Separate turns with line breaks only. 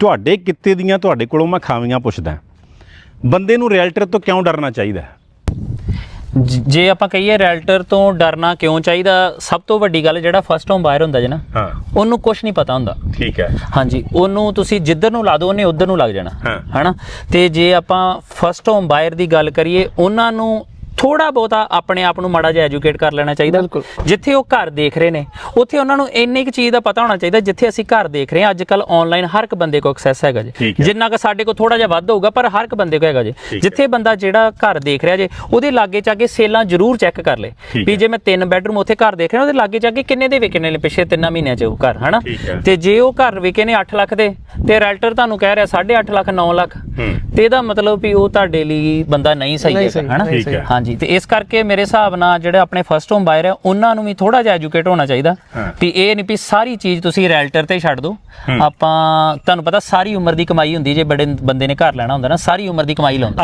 ਤੁਹਾਡੇ ਕਿੱਤੇ ਦੀਆਂ ਤੁਹਾਡੇ ਕੋਲੋਂ ਮੈਂ ਖਾਮੀਆਂ ਪੁੱਛਦਾ ਬੰਦੇ ਨੂੰ ਰਿਐਲਟਰ ਤੋਂ ਕਿਉਂ ਡਰਨਾ ਚਾਹੀਦਾ?
ਜ- ਆਪਾਂ ਕਹੀਏ ਰੈਲਟਰ ਤੋਂ ਡਰਨਾ ਕਿਉਂ ਚਾਹੀਦਾ ਸਭ ਤੋਂ ਵੱਡੀ ਗੱਲ ਜਿਹੜਾ ਫਸਟ ਹੋਮ ਬਾਇਰ ਹੁੰਦਾ ਜੀ ਨਾ ਉਹਨੂੰ ਕੁਝ ਨਹੀਂ ਪਤਾ ਹੁੰਦਾ।
ਠੀਕ ਹੈ।
ਹਾਂਜੀ ਉਹਨੂੰ ਤੁਸੀਂ ਜਿੱਧਰ ਨੂੰ ਲਾ ਦਿਓ ਉਹਨੇ ਉਧਰ ਨੂੰ ਲੱਗ ਜਾਣਾ। ਹਨਾ? ਤੇ ਜੇ ਆਪਾਂ ਫਸਟ ਹੋਮ ਬਾਇਰ ਦੀ ਗੱਲ ਕਰੀਏ ਉਹਨਾਂ ਨੂੰ ਥੋੜਾ ਬਹੁਤਾ ਆਪਣੇ ਆਪ ਨੂੰ ਮਾੜਾ ਜਿਹਾ ਐਜੂਕੇਟ ਕਰ ਲੈਣਾ ਚਾਹੀਦਾ। ਜਿੱਥੇ ਉਹ ਘਰ ਦੇਖ ਰਹੇ ਨੇ ਉੱਥੇ ਉਹਨਾਂ ਨੂੰ ਇੰਨੀ ਕੁ ਚੀਜ਼ ਦਾ ਪਤਾ ਹੋਣਾ ਚਾਹੀਦਾ ਜਿੱਥੇ ਅਸੀਂ ਘਰ ਦੇਖ ਰਹੇ ਹਾਂ ਅੱਜ ਕੱਲ ਆਨਲਾਈਨ ਹਰ ਇੱਕ ਬੰਦੇ ਕੋਲ ਐਕਸੈਸ ਹੈਗਾ ਜੀ। ਜਿੰਨਾ ਕਿ ਸਾਡੇ ਕੋਲ ਥੋੜਾ ਜਿਹਾ ਵੱਧ ਹੋਊਗਾ ਪਰ ਹਰ ਇੱਕ ਬੰਦੇ ਕੋਲ ਹੈਗਾ ਜੀ। ਜਿੱਥੇ ਬੰਦਾ ਜਿਹੜਾ ਘਰ ਦੇਖ ਰਿਹਾ ਜੇ ਉਹਦੇ ਲਾਗੇ ਚਾਗੇ ਸੇਲਾਂ ਜ਼ਰੂਰ ਚੈੱਕ ਕਰ ਲੇ ਵੀ। ਜੇ ਮੈਂ ਤਿੰਨ ਬੈਡਰੂਮ ਉੱਥੇ ਘਰ ਦੇਖ ਰਿਹਾ ਉਹਦੇ ਲਾਗੇ ਚਾਗੇ ਕਿੰਨੇ ਦੇ ਵਿਕਣੇ ਨੇ ਪਿਛੇ ਤਿੰਨਾਂ ਮਹੀਨਿਆਂ ਚ ਉਹ ਘਰ ਹਨਾ। ਤੇ ਜੇ ਉਹ ਘਰ ਵਿਕੇ ਨੇ 8 ਲੱਖ ਦੇ ਤੇ ਰੈਲਟਰ ਤੁਹਾਨੂੰ ਕਹਿ ਰਿਹਾ 8.5 ਲੱਖ 9 ਲੱਖ। ਤੇ ਇਹਦਾ ਮਤਲਬ ਵੀ ਉਹ ਤੁਹਾਡੇ ਲਈ ਬੰਦਾ ਨਹੀਂ ਸਹੀ ਹੈ ਹਨਾ
ਨਹੀਂ
ਸਹੀ। ਹੈ।
ਹਾਂਜੀ ਤੇ ਇਸ ਕਰਕੇ ਮੇਰੇ ਹਿਸਾਬ ਨਾਲ ਜਿਹੜੇ ਆਪਣੇ ਫਸਟ ਹੋਮ ਬਾਇਰ ਆ ਉਹਨਾਂ ਨੂੰ ਵੀ ਥੋੜਾ ਜਿਹਾ ਐਜੂਕੇਟ ਹੋਣਾ ਚਾਹੀਦਾ। ਵੀ ਇਹ ਨਹੀਂ ਵੀ ਸਾਰੀ ਚੀਜ਼ ਤੁਸੀਂ ਰੈਲਟਰ ਤੇ ਛੱਡ ਦਿਓ। ਆਪਾਂ ਤੁਹਾਨੂੰ ਪਤਾ ਸਾਰੀ ਉਮਰ ਦੀ ਕਮਾਈ ਹੁੰਦੀ ਜੇ ਬੜੇ ਬੰਦੇ ਨੇ ਘਰ ਲੈਣਾ ਹੁੰਦਾ ਨਾ ਸਾਰੀ ਉਮਰ ਦੀ ਕਮਾਈ ਲਾਉਂਦਾ